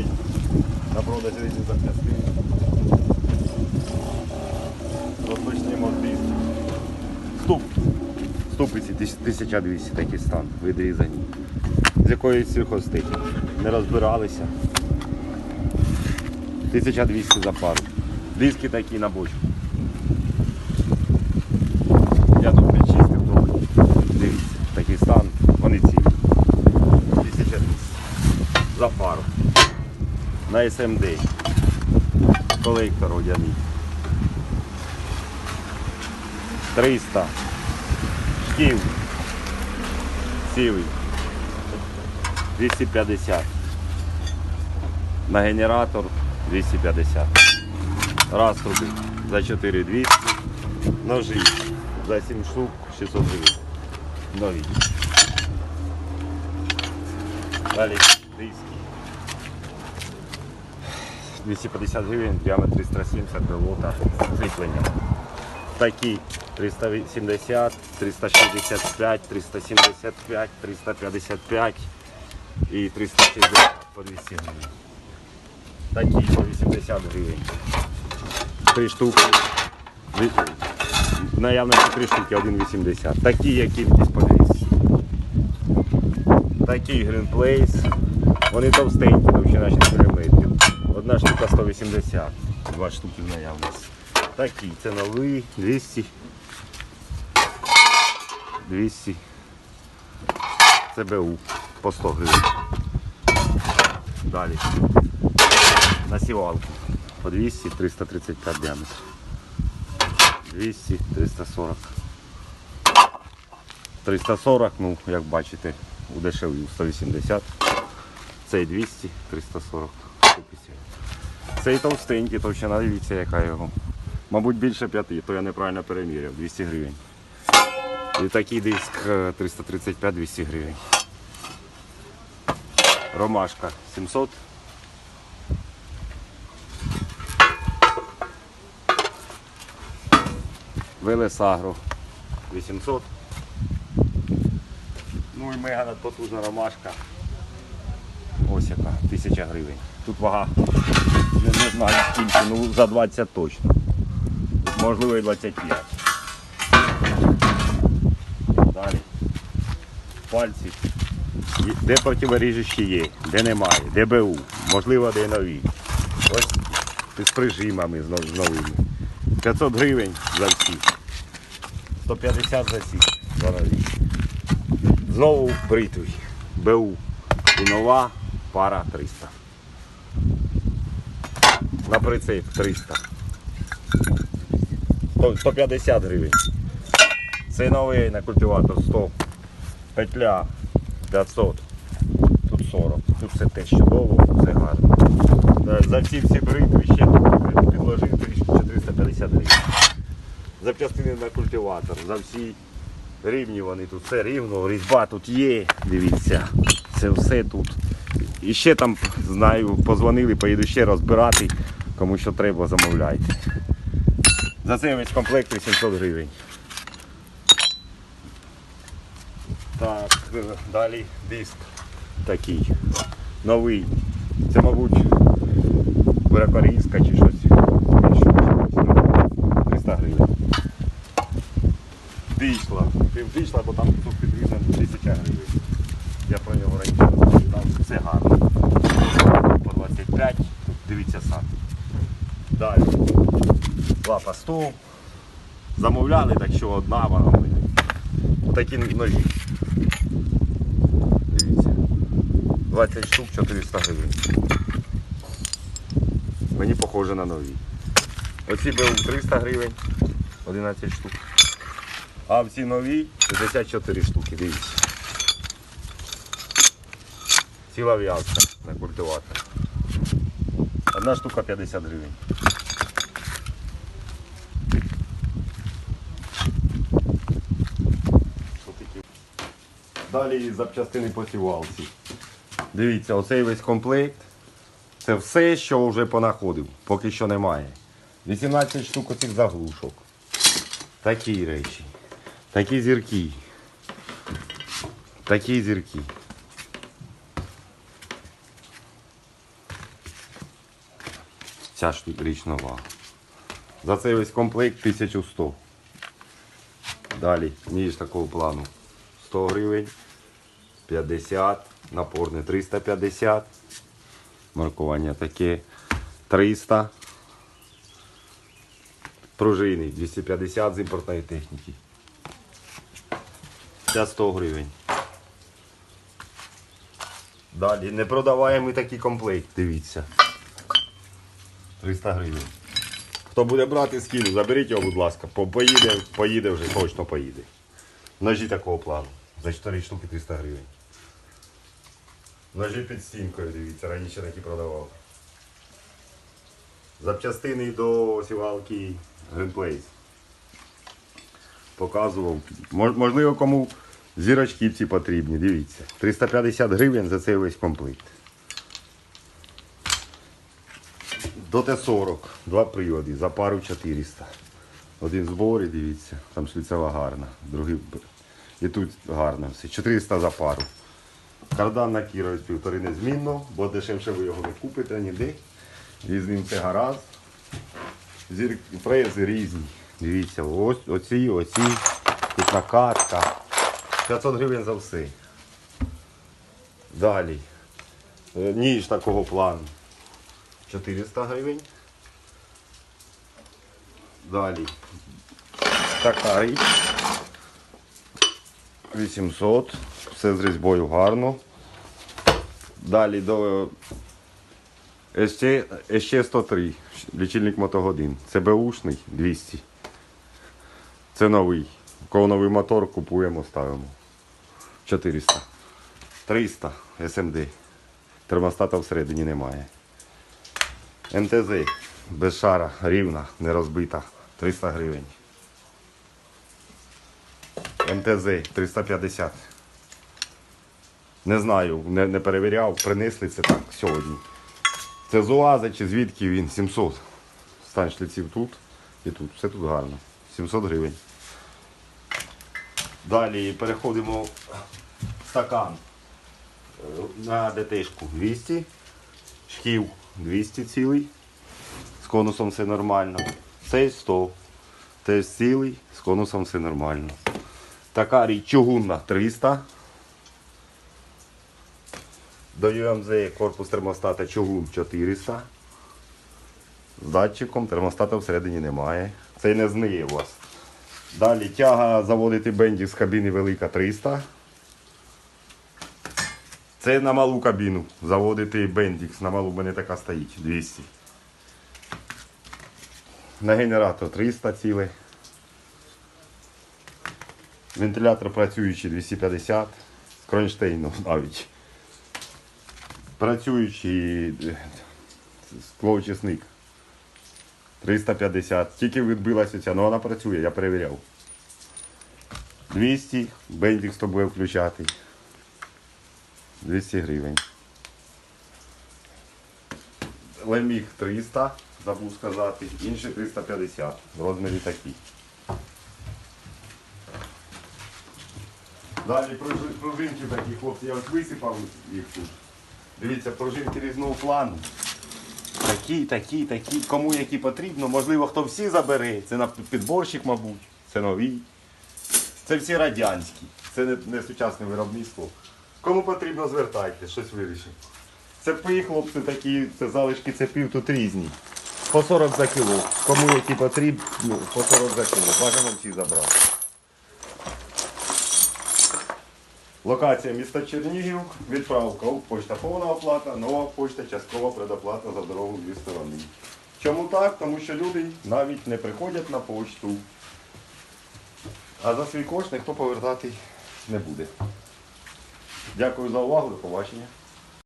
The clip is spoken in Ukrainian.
стоять на продажі різні запчастини. Розпочнемо з диску. Ступ. Ступиці 1200 такий стан, відрізані. З якоїсь сільхозтехніки. Не розбиралися. 1200 за пару. Диски такі на бочку. Я тут підчистив трохи. Дивіться, такий стан, вони цілі. 1200 за пару. На СМД. Колектор одяний. 300. Штів. Цілий. 250. На генератор 250. Раструби за 4200. Ножи за 7 штук 600 гривень. Нові. Далі диски. 250 гривень, діаметр 370 пилота, кріплення. Такі 370, 365, 375, 355 і 360 по 200 гривень. Такі по 80 гривень. Три штуки. Наявності три штуки 1,80. Такі, є кількість по 200. Такі Green Place. Вони товстенькі, товщина 6 мм. Одна штука 180, два штуки в наявності. Такі, це новий 200. 200. Це БУ по 100 гривень. Далі. На сівалку по 200, 335 діаметр. 200, 340. 340, ну, як бачите, удешевлю 180. Цей 200, 340. Купиться. Цей товстенький, товщина, дивіться, яка його. Мабуть, більше 5, то я неправильно переміряв, 200 гривень. І такий диск е, 335-200 гривень. Ромашка 700. Велесагро 800. Ну і мега надпотужна ромашка. Ось яка, 1000 гривень. Тут вага, не, не знаю скільки, ну за 20 точно. Можливо і 25. Далі. Пальці. Де противоріжучі є, де немає, де БУ, можливо, де нові. Ось з прижимами з новими. 500 гривень за всі. 150 за всі. За нові. Знову бритві. БУ. І нова пара 300. На прицеп 300. 150 гривень. Це новий на культиватор 100. Петля 500. Тут 40. Тут все те чудово, все гарно. Е, За всі всі бритви ще підложив 450 гривень. Запчастини на культиватор. За всі рівні вони тут все рівно, різьба тут є, дивіться. Це все тут. І ще там, знаю, позвонили, поїду ще розбирати, кому що треба, замовляйте. За цей весь комплект 800 гривень. Так, е, далі диск такий. Новий. Це, мабуть, Бурякорійська чи щось. 300 гривень. Дійшла. Ти дійшла, бо там тут підрізано 1000 гривень. Я про нього раніше розповідав. Це гарно. По 25. Тут дивіться сам. Далі. Лапа 100. Замовляли, так що одна вона в. Такі ножі. Дивіться. 20 штук 400 гривень. Мені похоже на нові. Оці БУ 300 гривень, 11 штук. А ці нові 64 штуки, дивіться. Ціла в'язка на культиватор. Одна штука 50 гривень. Що таке? Далі запчастини по сівалці. Дивіться, оцей весь комплект. Це все, що вже понаходив, поки що немає. 18 штук оцих заглушок. Такі речі. Такі зірки. Такі зірки. Ця ж річ нова. За цей весь комплект 1100. Далі, ніж такого плану. 100 гривень, 50, напорне 350. Маркування таке 300. Пружини 250 з імпортної техніки. Ця 100 гривень. Далі не продаваємо такий комплект, дивіться. 300 гривень. Хто буде брати скину, заберіть його, будь ласка. Поїде, поїде вже, точно поїде. Ножі такого плану. За 4 штуки 300 гривень. Ножі під стінкою, дивіться, раніше такі продавав. Запчастини до сівалки Greenplace. Показував. Можливо, кому зірочки ці потрібні, дивіться. 350 гривень за цей весь комплект. До Т-40, два приводи, за пару 400. Один в зборі, дивіться, там шліцева гарна, другий і тут гарно все. 400 за пару. Кардан на Кіровець півтори незмінно, бо дешевше ви його не купите ніде. І це гаразд. Зір... Фрези різні. Дивіться, ось оці, оці, тут накатка. 500 гривень за все. Далі. Е, Ніж такого плану. 400 гривень. Далі. Така річ. 800. Все з різьбою гарно. Далі до ще 103. Лічильник мотогодин. Це Бушний 200. Це новий. Кого новий мотор купуємо, ставимо. 400. 300 СМД. Термостата всередині немає. МТЗ без шара, рівна, не розбита. 300 гривень. МТЗ 350. Не знаю, не, не перевіряв, принесли це так сьогодні. Це з УАЗа чи звідки він? 700. Стань шліців тут і тут. Все тут гарно. 700 гривень. Далі переходимо в стакан Е, на ДТшку 200. Шків 200 цілий. З конусом все нормально. Цей 100. Теж цілий, з конусом все нормально. Така річ чугунна 300. До UMZ корпус термостата чугун 400. З датчиком термостата всередині немає. Цей не зниє у вас. Далі тяга заводити бендік з кабіни велика 300. Це на малу кабіну. Заводити бендікс. На малу в мене така стоїть 200. На генератор 300 ціле. Вентилятор працюючий 250. З кронштейну навіть. Працюючий е, склоочисник 350. Тільки відбилася ця, але вона працює, я перевіряв. 200, бендік з тобою включати. 200 гривень. Леміг 300, забув сказати, інші 350. В розмірі такі. Далі пружинки такі, хлопці, я ось висипав їх тут. Дивіться, пружинки різного плану. Такі, такі, такі. Кому які потрібно, можливо, хто всі забере. Це на підборщик, мабуть, це нові. Це всі радянські. Це не, не сучасне виробництво. Кому потрібно, звертайте, щось вирішимо. Цепи, хлопці, такі, це залишки цепів тут різні. По 40 за кіло. Кому які потрібні, ну, по 40 за кіло. Бажано всі забрати. Локація міста Чернігів, відправка почта повна оплата, нова почта, часткова предоплата за дорогу дві сторони. Чому так? Тому що люди навіть не приходять на почту. А за свій кошт ніхто повертати не буде. Дякую за увагу, до побачення.